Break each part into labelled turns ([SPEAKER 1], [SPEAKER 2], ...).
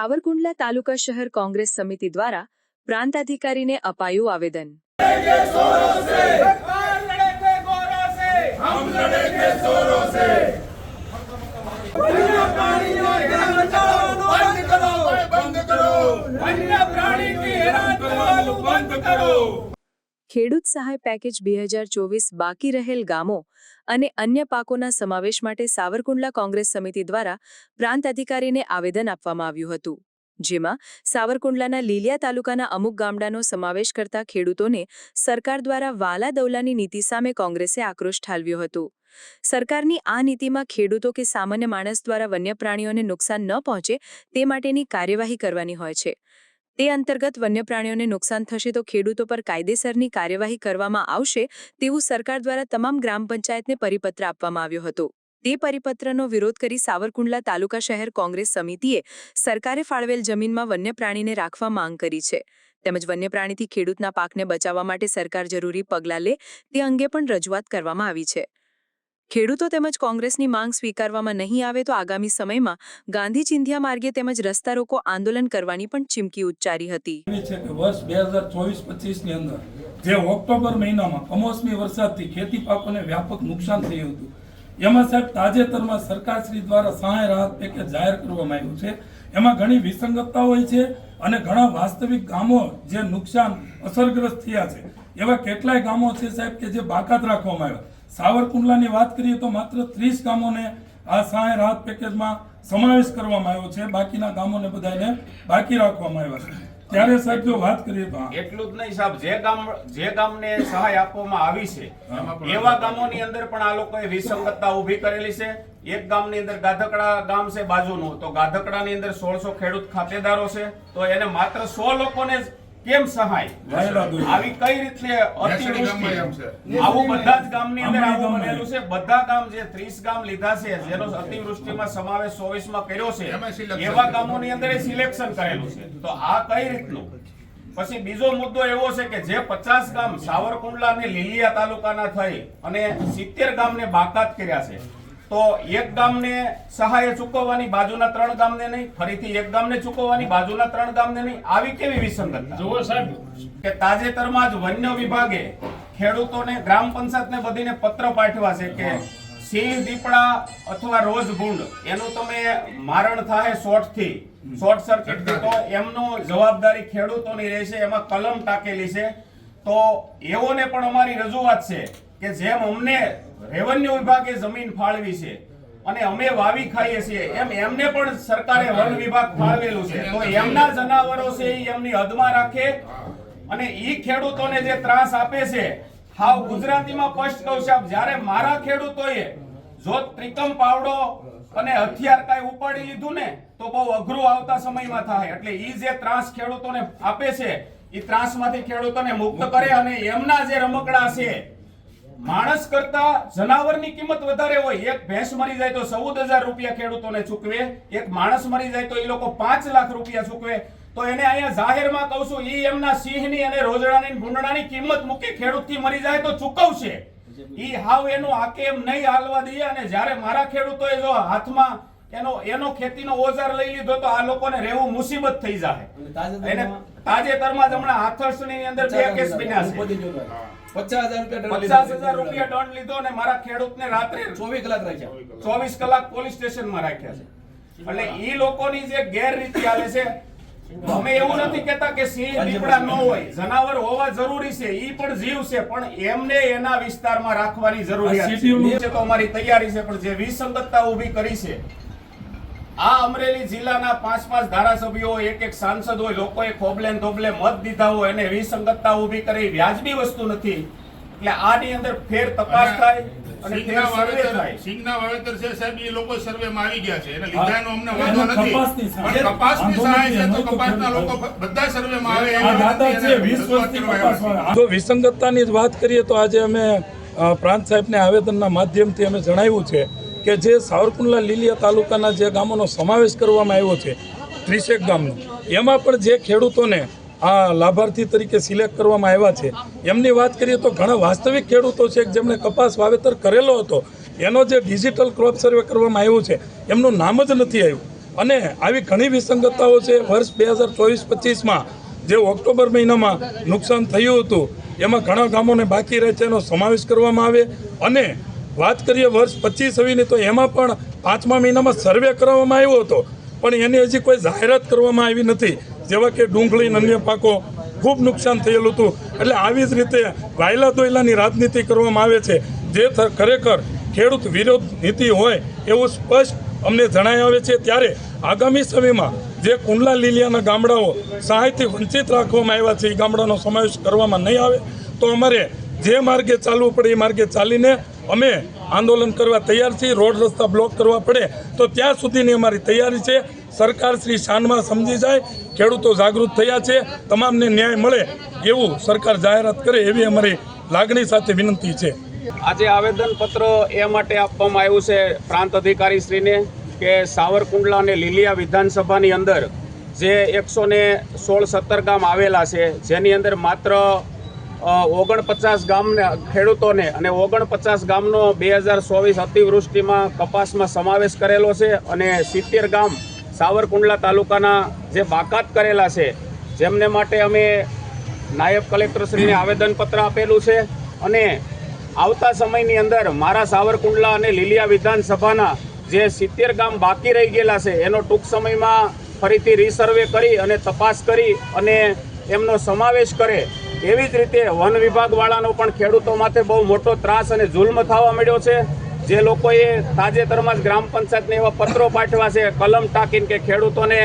[SPEAKER 1] સાવરકુંડલા તાલુકા શહેર કોંગ્રેસ સમિતિ દ્વારા પ્રાંત અધિકારીને અપાયું આવેદન
[SPEAKER 2] सरकार लड़े थे गोरों से हम लड़ेंगे जोरों से
[SPEAKER 1] ખેડૂત સહાય પેકેજ બે હજાર ચોવીસ બાકી રહેલ ગામો અને અન્ય પાકોના સમાવેશ માટે સાવરકુંડલા કોંગ્રેસ સમિતિ દ્વારા પ્રાંત અધિકારીને આવેદન આપવામાં આવ્યું હતું. જેમાં સાવરકુંડલાના લીલિયા તાલુકાના અમુક ગામડાનો સમાવેશ કરતા ખેડૂતોને સરકાર દ્વારા વાલા દૌલાની નીતિ સામે કોંગ્રેસે આક્રોશ ઠાલવ્યો હતો. સરકારની આ નીતિમાં ખેડૂતો કે સામાન્ય માણસ દ્વારા વન્ય પ્રાણીઓને નુકસાન ન પહોંચે તે માટેની કાર્યવાહી કરવાની હોય છે. તે અંતર્ગત વન્ય પ્રાણીઓને નુકસાન થશે તો ખેડૂતો પર કાયદેસરની કાર્યવાહી કરવામાં આવશે તેવું સરકાર દ્વારા તમામ ગ્રામ પંચાયતને પરિપત્ર આપવામાં આવ્યો હતો. તે પરિપત્રનો વિરોધ કરી સાવરકુંડલા તાલુકા શહેર કોંગ્રેસ સમિતિએ સરકારે ફાળવેલ જમીનમાં વન્ય પ્રાણીને રાખવા માંગ કરી છે. તેમજ વન્ય પ્રાણીથી ખેડૂતના પાકને બચાવવા માટે સરકાર જરૂરી પગલાં લે તે અંગે પણ રજૂઆત કરવામાં આવી છે. ખેડૂતો તેમજ કોંગ્રેસની માંગ સ્વીકારવામાં નહીં આવે તો આગામી સમયમાં ગાંધી ચિંધ્યા માર્ગે તેમજ રસ્તા રોકો આંદોલન કરવાની પણ ચીમકી ઉચ્ચારી હતી.
[SPEAKER 3] વર્ષ બે હજાર ચોવીસ પચીસની અંદર જે ઓક્ટોબર મહિનામાં કમોસમી વરસાદથી ખેતી પાકોને વ્યાપક નુકસાન થયું હતું. એમાં સાહેબ તાજેતરમાં સરકારશ્રી દ્વારા સહાય રાહત પેકેજ જાહેર કરવામાં આવ્યું છે. એમાં ઘણી વિસંગતતા હોય છે અને ઘણા વાસ્તવિક ગામો જે નુકસાન અસરગ્રસ્ત થયા છે. એવા કેટલાય ગામો છે સાહેબ કે જે બાકાત રાખવામાં આવ્યા. સાવરકુંડલાની વાત કરીએ તો માત્ર ત્રીસ ગામોને આ સહાય રાહત પેકેજમાં સમાવેશ કરવામાં આવ્યો છે. બાકીના ગામોને બધાને બાકી રાખવામાં આવ્યા છે. ત્યારે સાહેબ જો વાત કરીએ તો
[SPEAKER 4] એટલું જ નહીં સાહેબ જે ગામ જે ગામને સહાય આપવામાં આવી છે એવા ગામોની અંદર પણ આ લોકોએ વિસંગતતા ઊભી કરેલી છે. એક ગામની અંદર ગાધકડા ગામ છે બાજુનું. તો ગાધકડાની અંદર સોળસો ખેડૂત ખાતેદારો છે. તો એને માત્ર સો લોકોને જ કેમ સહાય? આવી કઈ રીતે અતિવૃષ્ટિ આવું બધા જ ગામની અંદર આવું બનેલું છે. બધા ગામ જે 30 ગામ લીધા છે જેનો અતિવૃષ્ટિમાં સમાવેશ 24 માં કર્યો છે એવા ગામોની અંદર સિલેક્શન કરેલું છે. તો આ કઈ રીતનું? પછી બીજો મુદ્દો એવો છે કે જે 50 ગામ સાવરકુંડલા અને લીલિયા તાલુકાના થઈ અને 70 ગામને બાકાત કર્યા છે. તો એક ગામને સહાય ચૂકવવાની બાજુના ત્રણ ગામને નહીં ફરીથી એક ગામને ચૂકવવાની બાજુના ત્રણ ગામને નહીં. આવી કેવી વિસંગતતા? જુઓ સાહેબ. કે તાજેતરમાં જ વન્ય વિભાગે ખેડૂતોને ગ્રામ પંચાયતને બધીને પત્ર પાઠવા છે કે સિંહ દીપડા અથવા રોજ ભૂંડ એનું તમે મારણ થાય શોર્ટથી. શોર્ટ સર્કિટથી તો એમનો જવાબદારી ખેડૂતોની રહેશે એમાં કલમ ટાકેલી છે. તો એવોને પણ અમારી રજૂઆત છે કે જેમ અમને રેવન્યુ વિભાગે જમીન ફાળવી છે અને અમે વાવી ખાઈએ છીએ એમ એમને પણ સરકારે વન વિભાગ ફાળવેલું છે. તો એમના જનાવરો છે એ એમની હદમાં રાખે અને ઈ ખેડૂતોને જે ત્રાસ આપે છે હાવ ગુજરાતીમાં સ્પષ્ટ કહું છું જ્યારે મારા ખેડૂતોએ જો ત્રિકમ પાવડો અને હથિયાર કાંઈ ઉપાડી લીધું ને તો બહુ અઘરું આવતા સમયમાં થાય. એટલે ઈ જે ત્રાસ ખેડૂતોને આપે છે ઈ ત્રાસમાંથી ખેડૂતોને મુક્ત કરે અને એમના જે રમકડા છે માણસ કરતા જનાવરની કિંમત વધારે હોય એક ભેંસ મરી જાય તો ચૌદ હજાર રૂપિયા ખેડૂતોને ચૂકવે એક માણસ મરી જાય તો એ લોકો પાંચ લાખ રૂપિયા ચૂકવે. તો એને અહીંયા જાહેરમાં કહું છું એ એમના સિંહની અને રોજડાની ભૂંડડાની કિંમત મૂકી ખેડૂતથી મરી જાય તો ચૂકવશે. એ હાવ એનું આકે એમ નહીં હાલવા દઈએ અને જ્યારે મારા ખેડૂતોએ જો હાથમાં એનો એનો ખેતીનો ઓજાર લઈ લીધો તો આ લોકોને રહેવું મુસીબત થઈ જાય એને તાજેતરમાં જ હમણાં હાથરસની અંદર બે કેસ બન્યા છે.
[SPEAKER 5] પચાસ હજાર રૂપિયા
[SPEAKER 4] પચાસ હજાર રૂપિયા દંડ લીધો અને મારા ખેડૂતને રાત્રે
[SPEAKER 5] ચોવીસ કલાક રાખ્યા.
[SPEAKER 4] ચોવીસ કલાક. પોલીસ સ્ટેશનમાં રાખ્યા છે. એટલે ઈ લોકોની જે ગેરરીતિ હાલે છે અમે એવું નથી કહેતા કે સિંહ દીપડા ન હોય. જનાવર હોવા જરૂરી છે ઈ પણ જીવ છે પણ એમને એના વિસ્તારમાં રાખવાની જરૂરિયાત છે. તો અમારી તૈયારી છે પણ જે વિસંગતતા ઊભી કરી છે આ અમરેલી જિલ્લાના પાંચ પાંચ ધારાસભ્યો એક એક સાંસદ હોય લોકોએ ખોબલે ધોબલે મત દીધા હોય અને વિસંગતતા ઊભી કરી. વ્યાજબી વસ્તુ નથી. એટલે આની અંદર ફેર તપાસ થાય
[SPEAKER 6] સિંગના વાવેતર
[SPEAKER 4] થાય.
[SPEAKER 6] સિંગના વાવેતર છે સાહેબ એ લોકો સર્વેમાં આવી ગયા છે. એને લીધાનો અમને વાંધો નથી. પણ કપાસની સહાય છે તો કપાસના લોકો બધા સર્વેમાં આવે
[SPEAKER 3] આ
[SPEAKER 6] એવી
[SPEAKER 3] દાદા
[SPEAKER 6] રીતે
[SPEAKER 3] છે
[SPEAKER 6] એને
[SPEAKER 3] વીસ
[SPEAKER 6] રજૂઆત
[SPEAKER 3] વર્ષથી
[SPEAKER 6] કરવા
[SPEAKER 3] કપાસ
[SPEAKER 6] આવ્યા
[SPEAKER 3] વાળા. જો વિસંગતતાની વાત કરીએ તો આજે અમે પ્રાંત સાહેબને આવેદનના માધ્યમથી અમે જણાવ્યું છે કે જે સાવરકુંડલા લીલિયા તાલુકાના જે ગામોનો સમાવેશ કરવામાં આવ્યો છે ત્રીસેક ગામનો, એમાં પણ જે ખેડૂતોને આ લાભાર્થી તરીકે સિલેક્ટ કરવામાં આવ્યા છે, એમની વાત કરીએ તો ઘણા વાસ્તવિક ખેડૂતો છે જેમણે કપાસ વાવેતર કરેલો હતો, એનો જે ડિજિટલ ક્રોપ સર્વે કરવામાં આવ્યું છે, એમનું નામ જ નથી આવ્યું. અને આવી ઘણી વિસંગતતાઓ છે, વર્ષ બે હજાર ચોવીસ પચીસમાં, જે ઓક્ટોબર મહિનામાં નુકસાન થયું હતું, એમાં ઘણા ગામોને બાકી રહે છે, એનો સમાવેશ કરવામાં આવે, અને વાત કરીએ વર્ષ પચીસ છવ્વીસની તો એમાં પણ પાંચમા મહિનામાં સર્વે કરવામાં આવ્યો હતો. પણ એની હજી કોઈ જાહેરાત કરવામાં આવી નથી. જેવા કે ડુંગળી અને અન્ય પાકો ખૂબ નુકસાન થયેલું હતું. એટલે આવી જ રીતે વાયલા દોયલાની રાજનીતિ કરવામાં આવે છે. જે ખરેખર ખેડૂત વિરોધ નીતિ હોય એવું સ્પષ્ટ અમને જણાય આવે છે. ત્યારે આગામી સમયમાં જે કુંડલા લીલિયાના ગામડાઓ સહાયથી વંચિત રાખવામાં આવ્યા છે એ ગામડાનો સમાવેશ કરવામાં નહીં આવે, તો અમારે જે માર્ગે ચાલવું પડે, એ માર્ગે ચાલીને અમે આંદોલન કરવા તૈયાર છીએ, રોડ રસ્તા બ્લોક કરવા પડે, તો ત્યાં સુધીની અમારી તૈયારી છે. સરકાર શ્રી શાનમાં સમજી જાય, ખેડૂતો જાગૃત થયા છે, તમામને ન્યાય મળે એવું સરકાર જાહેરાત કરે એવી અમારી લાગણી સાથે વિનંતી છે.
[SPEAKER 4] આજે આવેદનપત્ર એ માટે આપવામાં આવ્યું છે પ્રાંત અધિકારી શ્રીને કે સાવરકુંડલા અને લીલિયા વિધાનસભાની અંદર જે એકસો સોળ સત્તર ગામ આવેલા છે, જેની અંદર માત્ર ઓગણપચાસ ગામને, ખેડૂતોને અને ઓગણપચાસ ગામનો બે હજાર ચોવીસ અતિવૃષ્ટિમાં કપાસમાં સમાવેશ કરેલો છે અને સિત્તેર ગામ સાવરકુંડલા તાલુકાના જે બાકાત કરેલા છે, જેમને માટે અમે નાયબ કલેક્ટરશ્રીને આવેદનપત્ર આપેલું છે અને આવતા સમયની અંદર મારા સાવરકુંડલા અને લીલિયા વિધાનસભાના જે સિત્તેર ગામ બાકી રહી ગયેલા છે, એનો ટૂંક સમયમાં ફરીથી રિસર્વે કરી અને તપાસ કરી અને એમનો સમાવેશ કરે એવી જ રીતે વન વિભાગવાળાનો પણ ખેડૂતો માટે બહુ મોટો ત્રાસ અને જુલ્મ થવા મળ્યો છે. જે લોકોએ તાજેતરમાં જ ગ્રામ પંચાયતને એવા પત્રો પાઠવા છે, કલમ ટાંકીને કે ખેડૂતોને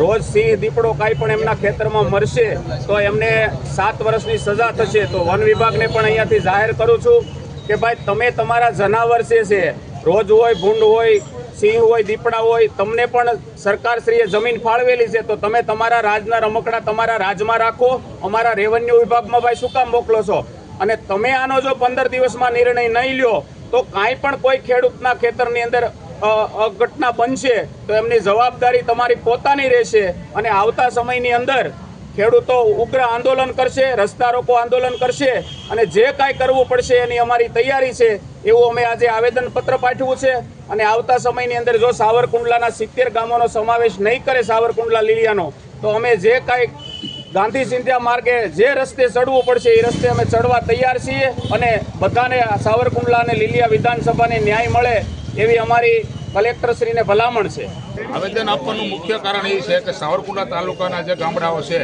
[SPEAKER 4] રોજ સિંહ, દીપડો કાંઈ પણ એમના ખેતરમાં મરશે તો એમને સાત વર્ષની સજા થશે. તો વન વિભાગને પણ અહીંયાથી જાહેર કરું છું કે ભાઈ, તમે તમારા જનાવર છે, રોજ હોય, ભૂંડ હોય સિંહ હોય, દીપડા હોય, તમને પણ સરકારશ્રીએ જમીન ફાળવેલી છે, તો તમે તમારા રાજના રમકડા તમારા રાજમાં રાખો, અમારા રેવન્યુ વિભાગમાં ભાઈ શું કામ મોકલો છો? અને તમે આનો જો પંદર દિવસમાં નિર્ણય નહીં લ્યો, તો કાંઈ પણ કોઈ ખેડૂતના ખેતરની અંદર અઘટના બનશે, તો એમની જવાબદારી તમારી પોતાની રહેશે, અને આવતા સમયની અંદર ખેડૂતો ઉગ્ર આંદોલન કરશે, રસ્તા રોકો આંદોલન કરશે અને જે કાંઈ કરવું પડશે એની અમારી તૈયારી છે, એવું અમે આજે આવેદનપત્ર પાઠવ્યું છે. અને આવતા સમયની અંદર જો સાવરકુંડલાના સિત્તેર ગામોનો સમાવેશ નહીં કરે સાવરકુંડલા લીલિયાનો, તો અમે જે કાંઈ ગાંધી સિંધિયા માર્ગે જે રસ્તે ચડવું પડશે એ રસ્તે અમે ચડવા તૈયાર છીએ અને બધાને સાવરકુંડલા અને લીલિયા વિધાનસભાને ન્યાય મળે એવી અમારી કલેક્ટરશ્રીને ભલામણ છે.
[SPEAKER 6] આવેદન આપવાનું મુખ્ય કારણ એ છે કે સાવરકુંડલા તાલુકાના જે ગામડાઓ છે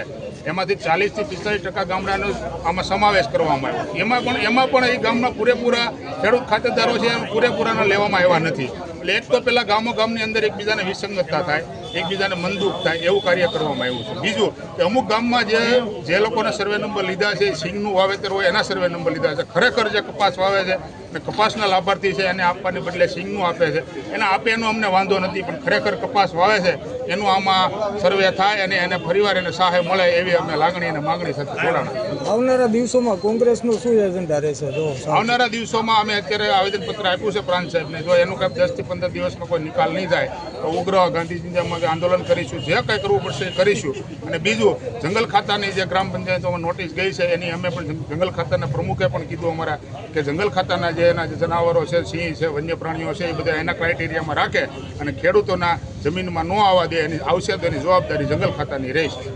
[SPEAKER 6] એમાંથી ચાલીસથી પિસ્તાલીસ ટકા ગામડાનો આમાં સમાવેશ કરવામાં આવ્યો એમાં પણ એમાં પણ એ ગામના પૂરેપૂરા ખેડૂત ખાતેદારો છે, એમ પૂરેપૂરાના લેવામાં આવ્યા નથી. એટલે એક તો પહેલાં ગામો ગામની અંદર એકબીજાને વિસંગતતા થાય, એકબીજાને મનદુખ થાય, એવું કાર્ય કરવામાં આવ્યું છે. બીજું કે અમુક ગામમાં જે જે લોકોને સર્વે નંબર લીધા છે, સિંગનું વાવેતર હોય, એના સર્વે નંબર લીધા છે. ખરેખર જે કપાસ વાવે છે અને કપાસના લાભાર્થી છે, એને આપવાને બદલે સિંગનું આપે છે. એને આપે એનો અમને વાંધો નથી, પણ ખરેખર કપાસ વાવે છે એનું આમાં સર્વે થાય અને એને ફરીવાર એને સહાય મળે એવી અમે લાગણી અને માગણી સાથે જોડાણા.
[SPEAKER 7] આવનારા દિવસોમાં કોંગ્રેસનું શું એજન્ડા રહેશે જો
[SPEAKER 6] આવનારા દિવસોમાં અમે અત્યારે આવેદનપત્ર આપ્યું છે પ્રાંત સાહેબને. જો એનું કંઈક દસથી પંદર દિવસમાં કોઈ નિકાલ નહીં થાય તો ઉગ્ર અમે આંદોલન કરીશું જે કંઈ કરવું પડશે એ કરીશું. અને બીજું જંગલ ખાતાની જે ગ્રામ પંચાયતોમાં નોટિસ ગઈ છે એની અમે પણ જંગલ ખાતાના પ્રમુખે પણ કીધું અમારા કે જંગલ ખાતાના જે એના જે જનાવરો છે સિંહ છે વન્ય પ્રાણીઓ છે એ બધા એના ક્રાઇટેરિયામાં રાખે અને ખેડૂતોના જમીનમાં ન આવવા દે એની આવશે તેની જવાબદારી જંગલ ખાતાની રહેશે